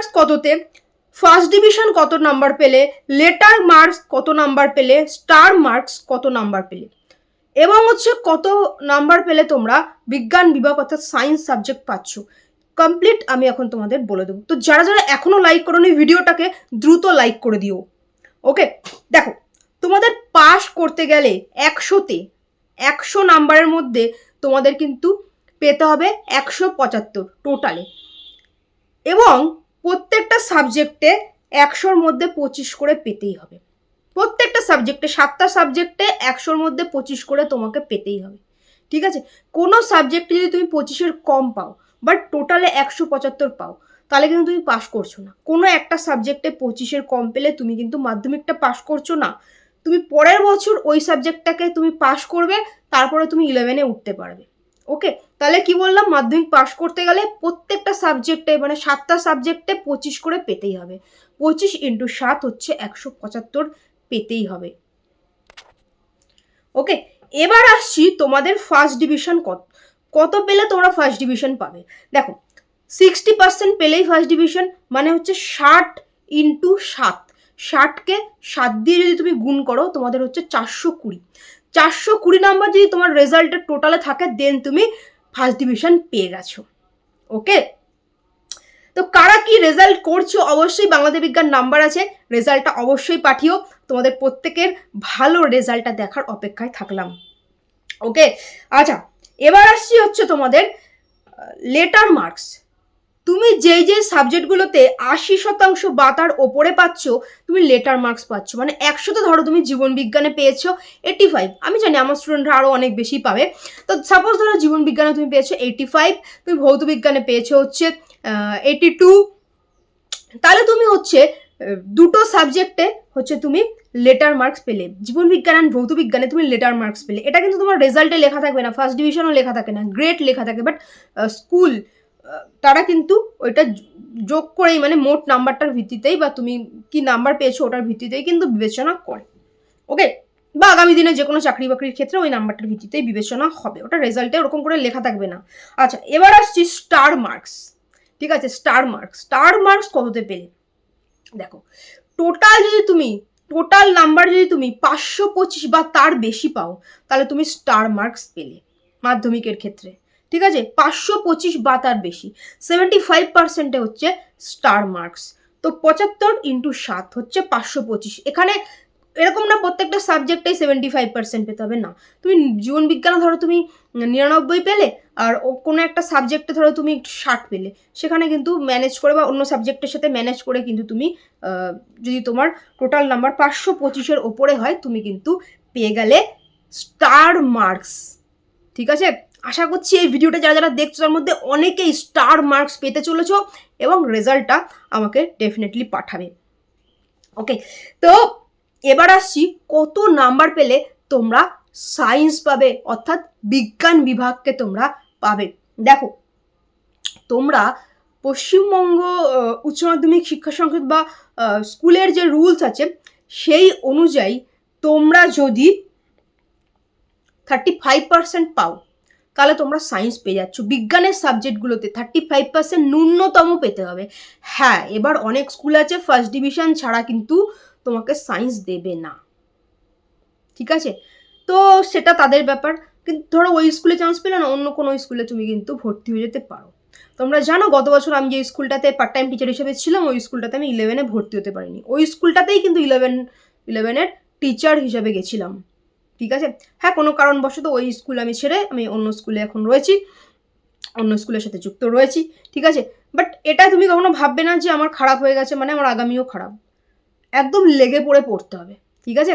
Marks কততে? First division কত number পেলে? লেটার মার্কস কত নাম্বার পেলে? স্টার মার্কস কত নাম্বার পেলে? এবং হচ্ছে কত নাম্বার পেলে তোমরা বিজ্ঞান বিভাগ অর্থাৎ সায়েন্স সাবজেক্ট পাচ্ছ? কমপ্লিট আমি এখন তোমাদের বলে দেবো। তো যারা যারা এখনও লাইক করোনি ভিডিওটাকে দ্রুত লাইক করে দিও। ওকে দেখো, তোমাদের পাস করতে গেলে একশোতে, একশো নাম্বারের মধ্যে তোমাদের কিন্তু পেতে হবে একশো পঁচাত্তর টোটালে এবং প্রত্যেকটা সাবজেক্টে একশোর মধ্যে পঁচিশ করে পেতেই হবে। প্রত্যেকটা সাবজেক্টে সাতটা সাবজেক্টে একশোর মধ্যে পঁচিশ করে তোমাকে পেতেই হবে। ঠিক আছে? কোনো সাবজেক্টে যদি তুমি পঁচিশের কম পাও বাট টোটালে একশো পঁচাত্তর পাও, তাহলে কিন্তু তুমি পাস করছ না। কোনো একটা সাবজেক্টে পঁচিশের কম পেলে তুমি কিন্তু মাধ্যমিকটা পাস করছ না। তুমি পরের বছর ওই সাবজেক্টটাকে তুমি পাস করবে, তারপরে তুমি ইলেভেনে উঠতে পারবে। ওকে তাহলে কি বললাম? মাধ্যমিক পাশ করতে গেলে প্রত্যেকটা সাবজেক্টে মানে সাতটা সাবজেক্টে পঁচিশ করে পেতেই হবে। পঁচিশ ইন্টু সাত হচ্ছে একশো পঁচাত্তর পেতেই হবে। ওকে এবার আসছি তোমাদের ফার্স্ট ডিভিশন কত? কত পেলে তোমরা ফার্স্ট ডিভিশন পাবে? দেখো সিক্সটি পার্সেন্ট পেলেই ফার্স্ট ডিভিশন মানে হচ্ছে ষাট ইন্টু সাত। ষাটকে সাত দিয়ে যদি তুমি গুণ করো, তোমাদের হচ্ছে চারশো কুড়ি। চারশো কুড়ি নাম্বার যদি তোমার রেজাল্টের টোটালে থাকে দেন তুমি ফার্স্ট ডিভিশন পেয়ে গেছো। ওকে তো কারা কি রেজাল্ট করছ? অবশ্যই বাংলাদেশ বিজ্ঞান নাম্বার আছে। রেজাল্টটা অবশ্যই পাঠিও। তোমাদের প্রত্যেকের ভালো রেজাল্টটা দেখার অপেক্ষায় থাকলাম। ওকে আচ্ছা এবার আসছি হচ্ছে তোমাদের লেটার মার্কস তুমি যেই যেই সাবজেক্টগুলোতে আশি শতাংশ বা তার ওপরে পাচ্ছ, তুমি লেটার মার্কস পাচ্ছ। মানে একশোতে ধরো তুমি জীবন বিজ্ঞানে পেয়েছ এইটি ফাইভ আমি জানি আমার স্টুডেন্টরা আরও অনেক বেশি পাবে। তো সাপোজ ধরো জীবন বিজ্ঞানে তুমি পেয়েছ এইটি ফাইভ তুমি ভৌত বিজ্ঞানে পেয়েছ হচ্ছে এইটি টু তাহলে তুমি হচ্ছে দুটো সাবজেক্টে হচ্ছে তুমি লেটার মার্কস পেলে। জীবন বিজ্ঞান অ্যান্ড ভৌত বিজ্ঞানে তুমি লেটার মার্কস পেলে। এটা কিন্তু তোমার রেজাল্টে লেখা থাকবে না ফার্স্ট ডিভিশনও লেখা থাকে না গ্রেড লেখা থাকে বাট স্কুল তারা কিন্তু ওইটা যোগ করেই মানে মোট নাম্বারটার ভিত্তিতেই বা তুমি কি নাম্বার পেয়েছ ওটার ভিত্তিতেই কিন্তু বিবেচনা করে। ওকে? বা আগামী দিনে যে কোনো চাকরি বাকরির ক্ষেত্রে ওই নাম্বারটার ভিত্তিতেই বিবেচনা হবে। ওটা রেজাল্টে ওরকম করে লেখা থাকবে না। আচ্ছা এবার আসছি স্টার মার্কস। ঠিক আছে, স্টার মার্কস। স্টার মার্কস কততে পেলে? দেখো, টোটাল যদি তুমি, টোটাল নাম্বার যদি তুমি পাঁচশো পঁচিশ বা তার বেশি পাও, তাহলে তুমি স্টার মার্কস পেলে মাধ্যমিকের ক্ষেত্রে। ঠিক আছে? পাঁচশো পঁচিশ বা তার বেশি। সেভেন্টি ফাইভ পার্সেন্টে হচ্ছে স্টার মার্কস তো পঁচাত্তর ইন্টু সাত হচ্ছে পাঁচশো পঁচিশ। এখানে এরকম না, প্রত্যেকটা সাবজেক্টেই সেভেন্টি ফাইভ পার্সেন্ট পেতে হবে। না, তুমি জীবন বিজ্ঞানে ধরো তুমি নিরানব্বই পেলে আর কোনো একটা সাবজেক্টে ধরো তুমি ষাট পেলে। সেখানে কিন্তু ম্যানেজ করে বা অন্য সাবজেক্টের সাথে ম্যানেজ করে কিন্তু তুমি যদি তোমার টোটাল নাম্বার পাঁচশো পঁচিশের ওপরে হয়, তুমি কিন্তু পেয়ে গেলে স্টার মার্কস ঠিক আছে? আশা করছি এই ভিডিওটা যারা যারা দেখছ, তার মধ্যে অনেকেই স্টার মার্কস পেতে চলেছ এবং রেজাল্টটা আমাকে ডেফিনেটলি পাঠাবে। ওকে তো এবার আসছি কত নাম্বার পেলে তোমরা সায়েন্স পাবে, অর্থাৎ বিজ্ঞান বিভাগকে তোমরা পাবে। দেখো, তোমরা পশ্চিমবঙ্গ উচ্চ মাধ্যমিক শিক্ষা সংসদ বা স্কুলের যে রুলস আছে, সেই অনুযায়ী তোমরা যদি থার্টি ফাইভ পার্সেন্ট পাও তাহলে তোমরা সায়েন্স পেয়ে যাচ্ছ। বিজ্ঞানের সাবজেক্টগুলোতে থার্টি ফাইভ পার্সেন্ট ন্যূনতম পেতে হবে। হ্যাঁ এবার অনেক স্কুল আছে ফার্স্ট ডিভিশন ছাড়া কিন্তু তোমাকে সায়েন্স দেবে না। ঠিক আছে? তো সেটা তাদের ব্যাপার। কিন্তু ধরো ওই স্কুলে চান্স পেলে না, অন্য কোনো স্কুলে তুমি কিন্তু ভর্তি হয়ে যেতে পারো। তোমরা জানো, গত বছর আমি যে স্কুলটাতে পার্ট টাইম টিচার হিসেবে ছিলাম, ওই স্কুলটাতে আমি ইলেভেনে ভর্তি হতে পারিনি। ওই স্কুলটাতেই কিন্তু ইলেভেন ইলেভেনের টিচার হিসেবে গেছিলাম। ঠিক আছে? হ্যাঁ কোনো কারণবশত ওই স্কুল আমি ছেড়ে আমি অন্য স্কুলে এখন রয়েছি। অন্য স্কুলের সাথে যুক্ত রয়েছি, ঠিক আছে? বাট এটা তুমি কখনো ভাববে না যে আমার খারাপ হয়ে গেছে মানে আমার আগামীও খারাপ। একদম লেগে পড়ে পড়তে হবে, ঠিক আছে?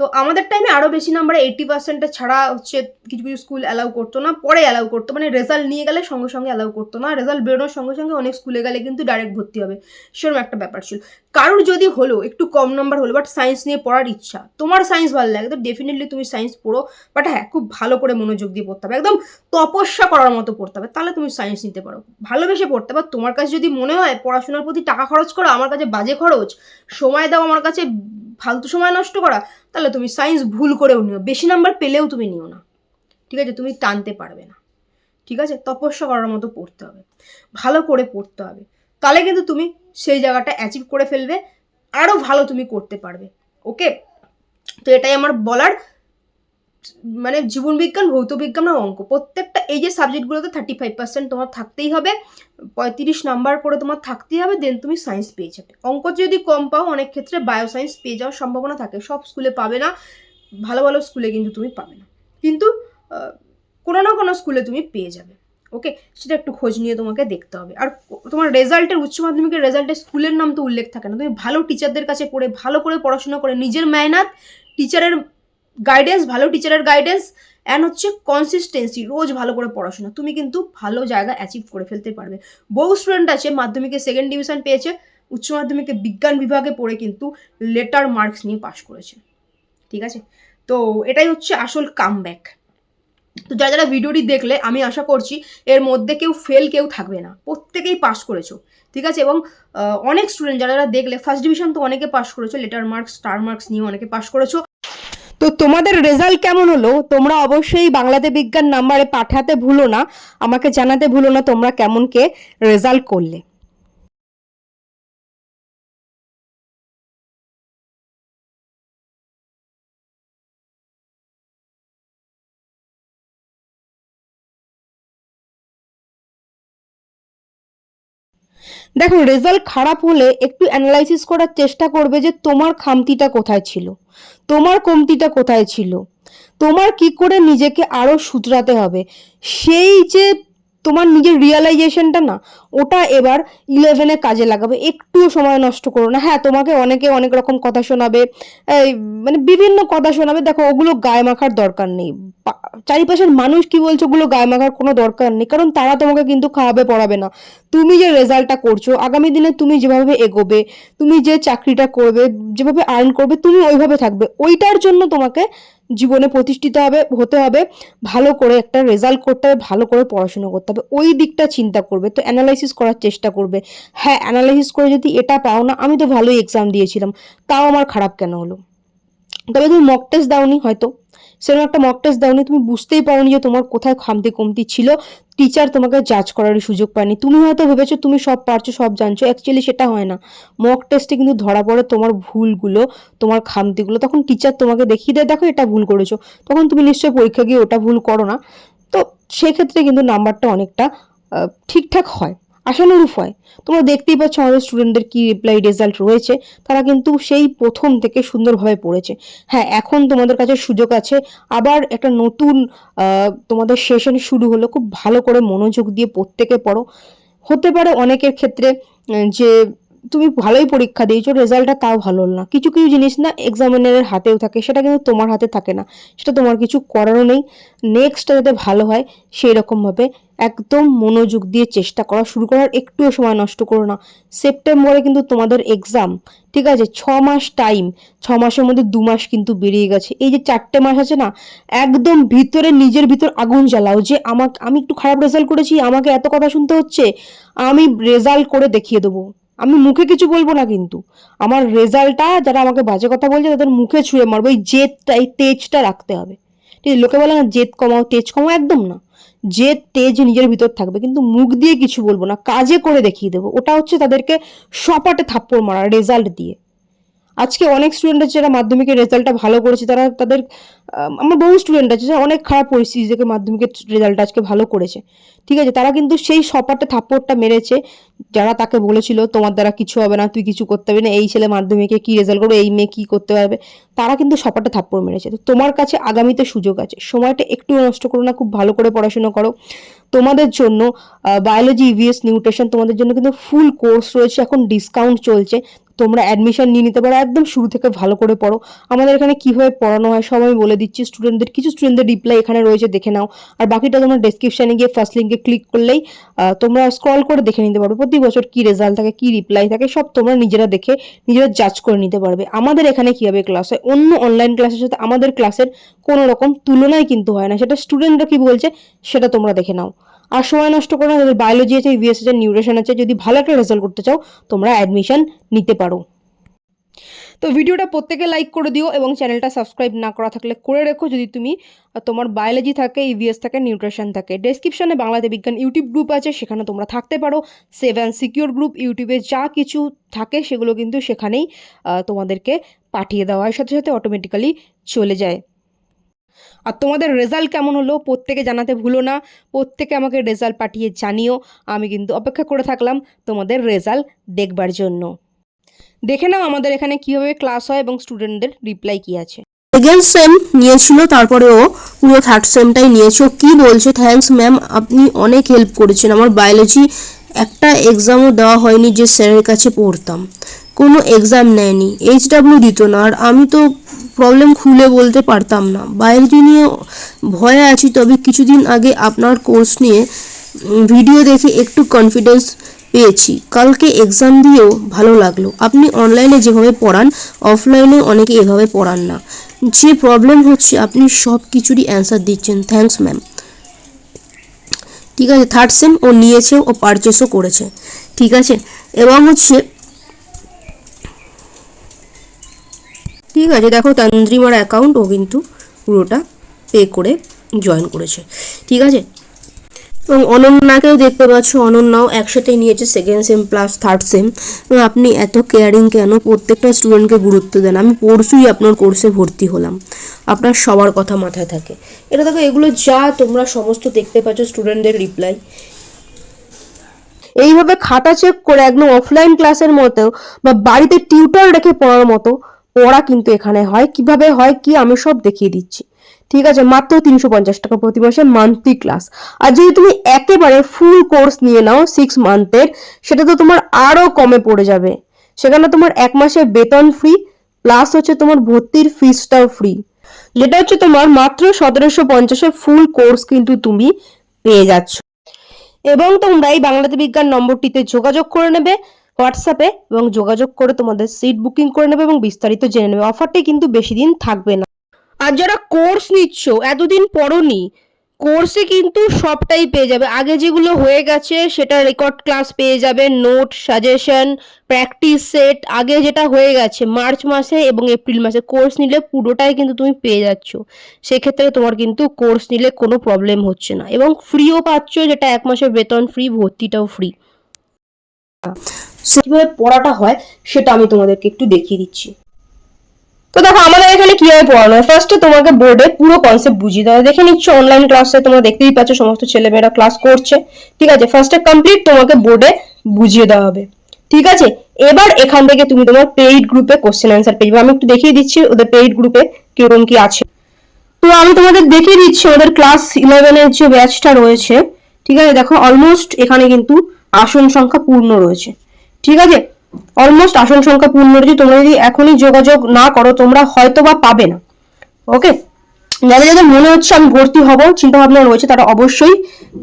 তো আমাদের টাইমে আরও বেশি নাম্বারে এইটি পার্সেন্টে ছাড়া হচ্ছে কিছু কিছু স্কুল অ্যালাউ করতো না, পরে অ্যালাউ করতো। মানে রেজাল্ট নিয়ে গেলে সঙ্গে সঙ্গে অ্যালাউ করতো না। রেজাল্ট বেরোনোর সঙ্গে সঙ্গে অনেক স্কুলে গেলে কিন্তু ডাইরেক্ট ভর্তি হবে। সেরকম একটা ব্যাপার ছিল। কারোর যদি হলো, একটু কম নাম্বার হলো বাট সায়েন্স নিয়ে পড়ার ইচ্ছা, তোমার সায়েন্স ভালো লাগে, তো ডেফিনেটলি তুমি সায়েন্স পড়ো। বাট হ্যাঁ খুব ভালো করে মনোযোগ দিয়ে পড়তে হবে। একদম তপস্যা করার মতো পড়তে হবে। তাহলে তুমি সায়েন্স নিতে পারো। ভালোবেসে পড়তে হবে। তোমার কাছে যদি মনে হয় পড়াশোনার প্রতি টাকা খরচ করা, আমার কাছে বাজে খরচ, সময় দাও আমার কাছে, ফালতু সময় নষ্ট করা তাহলে তুমি সায়েন্স ভুল করেও নিও। বেশি নাম্বার পেলেও তুমি নিও না। ঠিক আছে? তুমি টানতে পারবে না। ঠিক আছে? তপস্যা করার মতো পড়তে হবে। ভালো করে পড়তে হবে। তাহলে কিন্তু তুমি সেই জায়গাটা অ্যাচিভ করে ফেলবে। আরও ভালো তুমি করতে পারবে। ওকে তো এটাই আমার বলার মানে জীবনবিজ্ঞান ভৌত বিজ্ঞান আর অঙ্ক। প্রত্যেকটা এই যে সাবজেক্টগুলোতে থার্টি ফাইভ পার্সেন্ট তোমার থাকতেই হবে, পঁয়ত্রিশ নাম্বার করে তোমার থাকতেই হবে দেন তুমি সায়েন্স পেয়ে যাবে। অঙ্ক যদি কম পাও, অনেক ক্ষেত্রে বায়ো সায়েন্স পেয়ে যাওয়ার সম্ভাবনা থাকে। সব স্কুলে পাবে না, ভালো ভালো স্কুলে কিন্তু তুমি পাবে না। কিন্তু কোনো না কোনো স্কুলে তুমি পেয়ে যাবে। ওকে সেটা একটু খোঁজ নিয়ে তোমাকে দেখতে হবে। আর তোমার রেজাল্টের উচ্চ মাধ্যমিকের রেজাল্টে স্কুলের নাম তো উল্লেখ থাকে না। তুমি ভালো টিচারদের কাছে পড়ে, ভালো করে পড়াশোনা করে, নিজের মেহনত টিচারের গাইডেন্স ভালো টিচারের গাইডেন্স অ্যান্ড হচ্ছে কনসিস্টেন্সি রোজ ভালো করে পড়াশোনা। তুমি কিন্তু ভালো জায়গা অ্যাচিভ করে ফেলতে পারবে। বহু স্টুডেন্ট আছে, মাধ্যমিকে সেকেন্ড ডিভিশন পেয়েছে, উচ্চ মাধ্যমিকে বিজ্ঞান বিভাগে পড়ে কিন্তু লেটার মার্কস নিয়ে পাশ করেছে। ঠিক আছে? তো এটাই হচ্ছে আসল কামব্যাক তো যারা যারা ভিডিওটি দেখলে, আমি আশা করছি এর মধ্যে কেউ ফেল কেউ থাকবে না। প্রত্যেকেই পাস করেছ। ঠিক আছে? এবং অনেক স্টুডেন্ট যারা যারা দেখলে ফার্স্ট ডিভিশন তো অনেকে পাস করেছ লেটার মার্কস স্টার মার্কস নিয়ে অনেকে পাস করেছ। তো তোমাদের রেজাল্ট কেমন হলো? তোমরা অবশ্যই বাংলাতে বিজ্ঞান নাম্বারে পাঠাতে ভুলো না। আমাকে জানাতে ভুলো না তোমরা কেমন কে রেজাল্ট করলে। দেখো রেজাল্ট খারাপ হলে একটু অ্যানালাইসিস করার চেষ্টা করবে যে তোমার খামতিটা কোথায় ছিল, তোমার কমতিটা কোথায় ছিল, তোমার কি করে নিজেকে আরও শুধরাতে হবে, সেই যে তোমার নিজের রিয়েলাইজেশনটা না ওটা এবার ইলেভেনে কাজে লাগাবে। একটুও সময় নষ্ট করো না। হ্যাঁ তোমাকে অনেকে অনেক রকম কথা শোনাবে। মানে বিভিন্ন কথা শোনাবে। দেখো, ওগুলো গায়ে মাখার দরকার নেই। চারিপাশের মানুষ কি বলছে, ওগুলো গায়ে মাখার কোনো দরকার নেই। কারণ তারা তোমাকে কিন্তু খাওয়াবে, পড়াবে না। তুমি যে রেজাল্টটা করছ, আগামী দিনে তুমি যেভাবে এগোবে, তুমি যে চাকরিটা করবে, যেভাবে আর্ন করবে, তুমি ওইভাবে থাকবে। ওইটার জন্য তোমাকে জীবনে প্রতিষ্ঠিত হবে, হতে হবে। ভালো করে একটা রেজাল্ট করতে হবে, ভালো করে পড়াশোনা করতে হবে। ওই দিকটা চিন্তা করবে। তো অ্যানালাইসিস করার চেষ্টা করবে। হ্যাঁ অ্যানালাইসিস করে যদি এটা পাও না, আমি তো ভালোই এক্সাম দিয়েছিলাম, তাও আমার খারাপ কেন হলো? তবে তুমি মক টেস্ট দাওনি হয়তো। সেরকম একটা মক টেস্ট দাওনি, তুমি বুঝতেই পারোনি যে তোমার কোথায় খামতি কমতি ছিল। টিচার তোমাকে জাজ করার সুযোগ পায়নি। তুমি হয়তো ভেবেছো, তুমি সব পারছ, সব জানছো অ্যাকচুয়ালি সেটা হয় না। মক টেস্টে কিন্তু ধরা পড়ে তোমার ভুলগুলো, তোমার খামতিগুলো। তখন টিচার তোমাকে দেখিয়ে দেয়, দেখো, এটা ভুল করেছ। তখন তুমি নিশ্চয়ই পরীক্ষা গিয়ে ওটা ভুল করো না। তো সেক্ষেত্রে কিন্তু নাম্বারটা অনেকটা ঠিকঠাক হয়। আশানুরূপ হয় তোমরা দেখতেই পাচ্ছ আমাদের স্টুডেন্টদের কি রিপ্লাই রেজাল্ট রয়েছে। তারা কিন্তু সেই প্রথম থেকে সুন্দরভাবে পড়েছে। হ্যাঁ এখন তোমাদের কাছে সুযোগ আছে। আবার একটা নতুন তোমাদের সেশন শুরু হলো। খুব ভালো করে মনোযোগ দিয়ে প্রত্যেকে পড়ো। হতে পারে অনেকের ক্ষেত্রে যে তুমি ভালোই পরীক্ষা দিয়েছ রেজাল্টটা তাও ভালো না। কিছু কিছু জিনিস না এক্সামিনারের হাতেও থাকে, সেটা কিন্তু তোমার হাতে থাকে না। সেটা তোমার কিছু করারও নেই। নেক্সটটা যাতে ভালো হয় সেই রকমভাবে একদম মনোযোগ দিয়ে চেষ্টা করা। শুরু করার একটুও সময় নষ্ট করো না। সেপ্টেম্বরে কিন্তু তোমাদের এক্সাম ঠিক আছে? ছ মাস টাইম ছ মাসের মধ্যে দু মাস কিন্তু বেরিয়ে গেছে। এই যে চারটে মাস আছে না, একদম ভিতরে নিজের ভিতর আগুন জ্বালাও যে আমাকে, আমি একটু খারাপ রেজাল্ট করেছি, আমাকে এত কথা শুনতে হচ্ছে, আমি রেজাল্ট করে দেখিয়ে দেবো। আমি মুখে কিছু বলব না কিন্তু। আমার রেজাল্টটা যারা আমাকে বাজে কথা বলছে তাদের মুখে ছুঁয়ে মারবো, এই জেদটা, এই তেজটা রাখতে হবে। ঠিক আছে, লোকে বলে না জেদ কমাও, তেজ কমাও, একদম না। যে তেজ নিজের ভিতর থাকবে, কিন্তু মুখ দিয়ে কিছু বলব না, কাজে করে দেখিয়ে দেবো। ওটা হচ্ছে তাদেরকে সপাটে থাপ্পড় মারা রেজাল্ট দিয়ে। আজকে অনেক স্টুডেন্ট আছে যারা মাধ্যমিকের রেজাল্টটা ভালো করেছে, তারা তাদের আমার বহু স্টুডেন্ট আছে যারা অনেক খারাপ পরিস্থিতি থেকে মাধ্যমিকের রেজাল্ট আজকে ভালো করেছে। ঠিক আছে, তারা কিন্তু সেই সপাটে থাপ্পড়টা মেরেছে, যারা তাকে বলেছিল, তোমার দ্বারা কিছু হবে না, তুই কিছু করতে পারবি না, এই ছেলে মাধ্যমিকে কি রেজাল্ট করবে, এই মেয়ে কী করতে পারবে? তারা কিন্তু সপাটে থাপ্পড় মেরেছে। তো তোমার কাছে আগামীতে সুযোগ আছে, সময়টা একটু নষ্ট করো না, খুব ভালো করে পড়াশোনা করো। তোমাদের জন্য বায়োলজি ইভিএস নিউট্রিশন তোমাদের জন্য কিন্তু ফুল কোর্স রয়েছে, এখন ডিসকাউন্ট চলছে। তোমরা অ্যাডমিশন নিয়ে নিতে পারো, একদম শুরু থেকে ভালো করে পড়ো। আমাদের এখানে কীভাবে পড়ানো হয় সব আমি বলে দিচ্ছি। স্টুডেন্টদের কিছু স্টুডেন্টদের রিপ্লাই এখানে রয়েছে, দেখে নাও। আর বাকিটা তোমরা ডেসক্রিপশনে গিয়ে ফার্স্ট লিঙ্কে ক্লিক করলেই তোমরা স্ক্রল করে দেখে নিতে পারবে। প্রতি বছর কী রেজাল্ট থাকে, কী রিপ্লাই থাকে, সব তোমরা নিজেরা দেখে, নিজেরা জাজ করে নিতে পারবে। আমাদের এখানে কীভাবে ক্লাস হয়? অন্য অনলাইন ক্লাসের সাথে আমাদের ক্লাসের কোনো রকম তুলনাই কিন্তু হয় না। সেটা স্টুডেন্টরা কী বলছে, সেটা তোমরা দেখে নাও। আর সময় নষ্ট করো না বায়োলজি আছে ইভিএস আছে নিউট্রিশন আছে, যদি ভালো একটা রেজাল্ট করতে চাও, তোমরা অ্যাডমিশন নিতে পারো। তো ভিডিওটা প্রত্যেকে লাইক করে দিও এবং চ্যানেলটা সাবস্ক্রাইব না করা থাকলে করে রেখো। যদি তুমি তোমার বায়োলজি থাকে ইভিএস থাকে নিউট্রিশন থাকে ডেসক্রিপশনে বাংলাতে বিজ্ঞান ইউটিউব গ্রুপ আছে, সেখানে তোমরা থাকতে পারো। সেভেন সিকিউর গ্রুপ ইউটিউবে যা কিছু থাকে, সেগুলো কিন্তু সেখানেই তোমাদেরকে পাঠিয়ে দেওয়া হয়। সাথে সাথে অটোমেটিক্যালি চলে যায়। আর তোমাদের রেজাল্ট কেমন হলো প্রত্যেকে জানাতে ভুলো না। প্রত্যেকে আমাকে রেজাল্ট পাঠিয়ে জানিও। আমি কিন্তু অপেক্ষা করে থাকলাম তোমাদের রেজাল্ট দেখবার জন্য। দেখে নাও আমাদের এখানে কীভাবে ক্লাস হয় এবং স্টুডেন্টদের রিপ্লাই কী আছে। সেকেন্ড সেম নিয়েছিল, তারপরে ও পুরো থার্ড সেমটাই নিয়েছে। কি বলছে? থ্যাঙ্কস ম্যাম আপনি অনেক হেল্প করেছেন। আমার বায়োলজি একটা এক্সামও দেওয়া হয়নি যে স্যারের কাছে পড়তাম। কোনো এক্সাম নেয়নি এইচ ডাব্লিউ দিত না। আর আমি তো প্রবলেম খুলে বলতে পারতাম না। বায়োলজি নিয়ে ভয়ে আছি, তবে কিছুদিন আগে আপনার কোর্স নিয়ে ভিডিও দেখে একটু কনফিডেন্স পেয়েছি। কালকে এক্সাম দিয়েও ভালো লাগল। আপনি অনলাইনে যেভাবে পড়ান অফলাইনে অনেকে এভাবে পড়ান না। যে প্রবলেম হচ্ছে, আপনি সব কিছুরই অ্যান্সার দিচ্ছেন। থ্যাঙ্কস ম্যাম ঠিক আছে থার্ড সেম ও নিয়েছে, ও পারচেসও করেছে। ঠিক আছে? এবং হচ্ছে ঠিক আছে, দেখো তান্দ্রিমার অ্যাকাউন্ট ও কিন্তু পুরোটা পে করে জয়েন করেছে। ঠিক আছে? এবং অনন্যাকেও দেখতে পাচ্ছ, অনন্যাও একসাথেই নিয়েছে second sem plus third sem আপনি এত কেয়ারিং কেন? প্রত্যেকটা স্টুডেন্টকে গুরুত্ব দেন। আমি পরশুই আপনার কোর্সে ভর্তি হলাম। আপনার সবার কথা মাথায় থাকে। এটা দেখো, এগুলো যা তোমরা সমস্ত দেখতে পাচ্ছ স্টুডেন্টদের রিপ্লাই এইভাবে খাতা চেক করে একদম অফলাইন ক্লাসের মতো বা বাড়িতে টিউটার রেখে পড়ার মতো পড়া কিন্তু এখানে হয়, কীভাবে হয়, কি আমি সব দেখিয়ে দিচ্ছি। ঠিক আছে, মাত্র তিনশো পঞ্চাশ টাকা প্রতি মাসে মান্থলি ক্লাস আর যদি তুমি একেবারে ফুল কোর্স নিয়ে নাও সিক্স মান্থের সেটা তো তোমার আরও কমে পড়ে যাবে। সেখানে তোমার এক মাসে বেতন ফ্রি প্লাস হচ্ছে তোমার ভর্তির ফিসটাও ফ্রি যেটা হচ্ছে তোমার মাত্র সতেরোশো পঞ্চাশের ফুল কোর্স কিন্তু তুমি পেয়ে যাচ্ছ। এবং তোমরা এই বাংলাতে বিজ্ঞান নম্বরটিতে যোগাযোগ করে নেবে। হোয়াটসঅ্যাপে এবং যোগাযোগ করে তোমাদের সিট বুকিং করে নেবে এবং বিস্তারিত জেনে নেবে। অফারটি কিন্তু বেশি দিন থাকবে না। আর যারা কোর্স নিচ্ছ, এতদিন পড়নি কোর্সে কিন্তু সবটাই পেয়ে যাবে। আগে যেগুলো হয়ে গেছে, সেটা রেকর্ড ক্লাস পেয়ে যাবে নোট সাজেশন প্র্যাকটিস সেট আগে যেটা হয়ে গেছে মার্চ মাসে এবং এপ্রিল মাসে। কোর্স নিলে পুরোটাই কিন্তু তুমি পেয়ে যাচ্ছ। সেক্ষেত্রে তোমার কিন্তু কোর্স নিলে কোনো প্রবলেম হচ্ছে না। এবং ফ্রিও পাচ্ছ, যেটা এক মাসের বেতন ফ্রি ভর্তিটাও ফ্রি কীভাবে পড়াটা হয় সেটা আমি তোমাদেরকে একটু দেখিয়ে দিচ্ছি। তো দেখো, আমাদের এখানে কীভাবে পড়ানো হয়? ফার্স্টে তোমাকে বোর্ডে পুরো কনসেপ্ট বুঝিয়ে দেওয়া দেখে নিচ্ছ অনলাইন ক্লাসে তোমরা দেখতেই পাচ্ছ, সমস্ত ছেলেমেয়েরা ক্লাস করছে। ঠিক আছে? ফার্স্টে কমপ্লিট তোমাকে বোর্ডে বুঝিয়ে দেওয়া হবে। ঠিক আছে? এবার এখান থেকে তুমি তোমার পেইড গ্রুপে কোশ্চেন অ্যান্সার পেয়ে আমি একটু দেখিয়ে দিচ্ছি ওদের পেইড গ্রুপে কীরকম কি আছে। তো আমি তোমাদের দেখিয়ে দিচ্ছি, ওদের ক্লাস ইলেভেনের যে ব্যাচটা রয়েছে। ঠিক আছে? দেখো অলমোস্ট এখানে কিন্তু আসন সংখ্যা পূর্ণ রয়েছে। ঠিক আছে? অলমোস্ট আসন সংখ্যা পূর্ণ রয়েছে। তোমরা যদি এখনই যোগাযোগ না করো, তোমরা হয়তো বা পাবে না। ওকে যাদের যাদের মনে হচ্ছে আমি ভর্তি হব চিন্তা ভাবনা রয়েছে, তারা অবশ্যই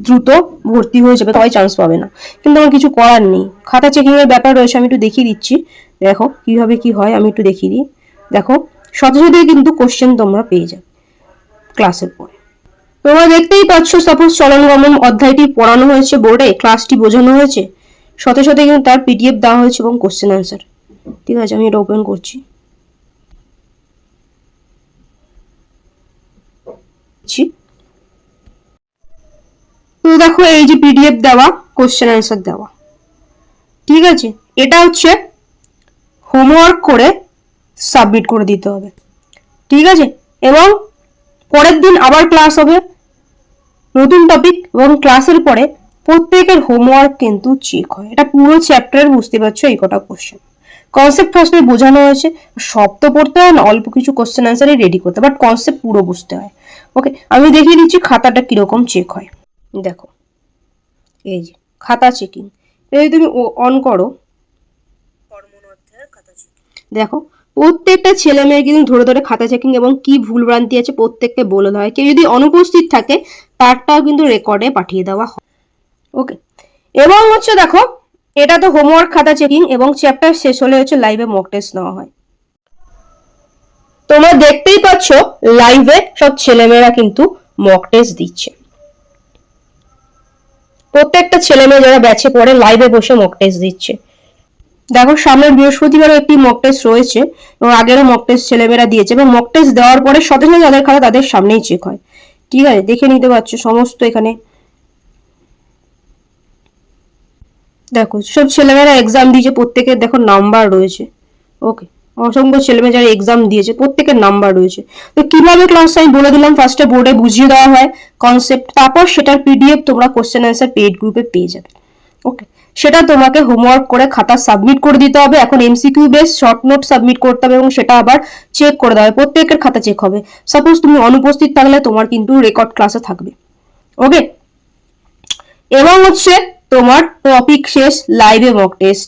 দ্রুত ভর্তি হয়ে যাবে সবাই চান্স পাবে না। কিন্তু আমার কিছু করার নেই। খাতা চেকিং এর ব্যাপার রয়েছে, আমি একটু দেখিয়ে দিচ্ছি। দেখো, কীভাবে কি হয়, আমি একটু দেখিয়ে দিই। দেখো, সাথে সাথে কিন্তু কোশ্চেন তোমরা পেয়ে যাবে ক্লাসের পরে। তোমরা দেখতেই পাচ্ছ সাপোজ চলন গমন অধ্যায়টি পড়ানো হয়েছে, বোর্ডে ক্লাসটি বোঝানো হয়েছে। সাথে সাথে কিন্তু তার পিডিএফ দেওয়া হয়েছে এবং কোশ্চেন অ্যান্সার ঠিক আছে, আমি এটা ওপেন করছি। তো দেখো, এই যে পিডিএফ দেওয়া কোশ্চেন অ্যান্সার দেওয়া। ঠিক আছে, এটা হচ্ছে হোমওয়ার্ক করে সাবমিট করে দিতে হবে। ঠিক আছে, এবং পরের দিন আবার ক্লাস হবে। নতুন টপিক এবং ক্লাসের পরে প্রত্যেকের হোমওয়ার্ক কিন্তু চেক হয়। এটা পুরো চ্যাপ্টার বুঝতে পারছ এই কটা কোশ্চেন কনসেপ্ট ফার্স্টে বোঝানো হয়েছে, সব তো পড়তে হয় না, অল্প কিছু কোশ্চেন অ্যান্সারই রেডি করতে বাট কনসেপ্ট পুরো বুঝতে হয়। ওকে আমি দেখিয়ে দিচ্ছি খাতাটা কীরকম চেক হয়। দেখো, এই যে, খাতা চেকিং যদি তুমি অন করো, দেখো, প্রত্যেকটা ছেলে মেয়ে কিন্তু ধরে ধরে খাতা চেকিং এবং কি ভুল ভ্রান্তি আছে প্রত্যেককে বলে দেওয়া হয়। কেউ যদি অনুপস্থিত থাকে তারটাও কিন্তু রেকর্ডে পাঠিয়ে দেওয়া হয়। ওকে এবং হচ্ছে দেখো, এটা তো হোমওয়ার্ক খাতা চেকিং এবং চ্যাপ্টার শেষ হলে হচ্ছে লাইভে মক টেস্ট নেওয়া হয়। তোমরা দেখতেই পাচ্ছ লাইভে সব ছেলেমেয়েরা কিন্তু মক টেস্ট দিচ্ছে। প্রত্যেকটা ছেলে মেয়ে যারা ব্যাচে পড়ে লাইভে বসে মক টেস্ট দিচ্ছে। দেখো, সামনের বৃহস্পতিবারও একটি মক টেস্ট রয়েছে এবং আগেরও মক টেস্ট ছেলেমেয়েরা দিয়েছে এবং মক টেস্ট দেওয়ার পরে সাথে সাথে যাদের খাতা তাদের সামনেই চেক হয়। ঠিক আছে দেখে নিতে পারছ সমস্ত এখানে। দেখো, সব ছেলেমেয়েরা এক্সাম দিয়েছে, প্রত্যেকের দেখো নাম্বার রয়েছে। ওকে অসংখ্য ছেলেমেয়ে যারা এক্সাম দিয়েছে, প্রত্যেকের নাম্বার রয়েছে। তো কীভাবে ক্লাস আমি বলে দিলাম? ফার্স্টে বোর্ডে বুঝিয়ে দেওয়া হয় কনসেপ্ট তারপর সেটার পিডিএফ তোমরা কোশ্চেন অ্যান্সার পেড গ্রুপে পেয়ে যাবে। ওকে সেটা তোমাকে হোমওয়ার্ক করে খাতা সাবমিট করে দিতে হবে। এখন MCQ base short note submit করতে হবে এবং সেটা আবার চেক করে দেওয়া হবে। প্রত্যেকের খাতা চেক হবে। সাপোজ তুমি অনুপস্থিত থাকলে তোমার কিন্তু রেকর্ড ক্লাসে থাকবে। ওকে এবং হচ্ছে তোমার টপিক শেষ লাইভে মক টেস্ট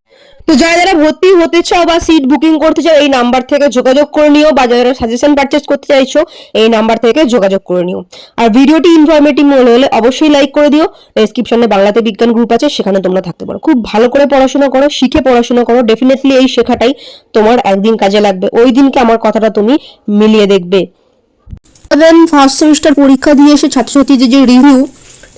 তো যারা যারা ভর্তি হতে চাও বা সিট বুকিং করতে চাও, এই নাম্বার থেকে যোগাযোগ করে নিও বা যারা সাজেশন পারচেস করতে চাইছো, এই নাম্বার থেকে যোগাযোগ করে নিও। আর ভিডিওটি ইনফরমেটিভ মনে হলে অবশ্যই লাইক করে দিও। ডেসক্রিপশনে বাংলাতে বিজ্ঞান গ্রুপ আছে, সেখানে তোমরা থাকতে পারো। খুব ভালো করে পড়াশোনা করো, শিখে পড়াশোনা করো। ডেফিনেটলি এই শেখাটাই তোমার একদিন কাজে লাগবে। ওই দিনকে আমার কথাটা তুমি মিলিয়ে দেখবে। ফার্স্ট সেমিস্টার পরীক্ষা দিয়ে এসে ছাত্রছাত্রীদের যে রিভিউ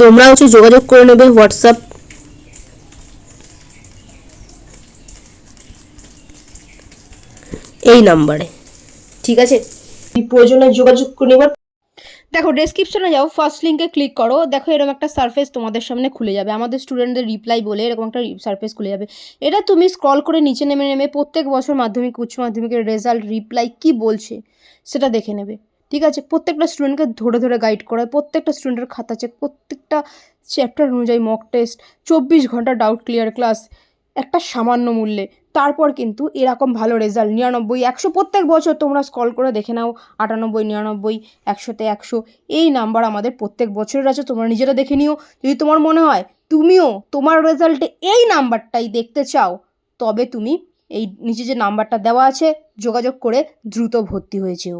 তোমরা হচ্ছে যোগাযোগ করে নেবে হোয়াটসঅ্যাপ। এই নাম্বারে। ঠিক আছে? প্রয়োজনে যোগাযোগ করে নেবার। দেখো ডেসক্রিপশনে যাও ফার্স্ট লিঙ্কে ক্লিক করো। দেখো, এরকম একটা সার্ফেস তোমাদের সামনে খুলে যাবে। আমাদের স্টুডেন্টদের রিপ্লাই বলে এরকম একটা সার্ফেস খুলে যাবে। এটা তুমি স্ক্রল করে নিচে নেমে নেমে প্রত্যেক বছর মাধ্যমিক, উচ্চ মাধ্যমিকের রেজাল্ট রিপ্লাই কি বলছে, সেটা দেখে নেবে। ঠিক আছে? প্রত্যেকটা স্টুডেন্টকে ধরে ধরে গাইড করা হয়। প্রত্যেকটা স্টুডেন্টের খাতা চেক প্রত্যেকটা চ্যাপ্টার অনুযায়ী মক টেস্ট চব্বিশ ঘণ্টা ডাউট ক্লিয়ার ক্লাস একটা সামান্য মূল্যে। তারপর কিন্তু এরকম ভালো রেজাল্ট নিরানব্বই, একশো প্রত্যেক বছর তোমরা স্কল করে দেখে নাও, আটানব্বই, নিরানব্বই, একশোতে একশো। এই নাম্বার আমাদের প্রত্যেক বছরের আছে, তোমরা নিজেরা দেখে নিও। যদি তোমার মনে হয় তুমিও তোমার রেজাল্টে এই নাম্বারটাই দেখতে চাও, তবে তুমি এই নিচে যে নাম্বারটা দেওয়া আছে, যোগাযোগ করে দ্রুত ভর্তি হয়ে যেও।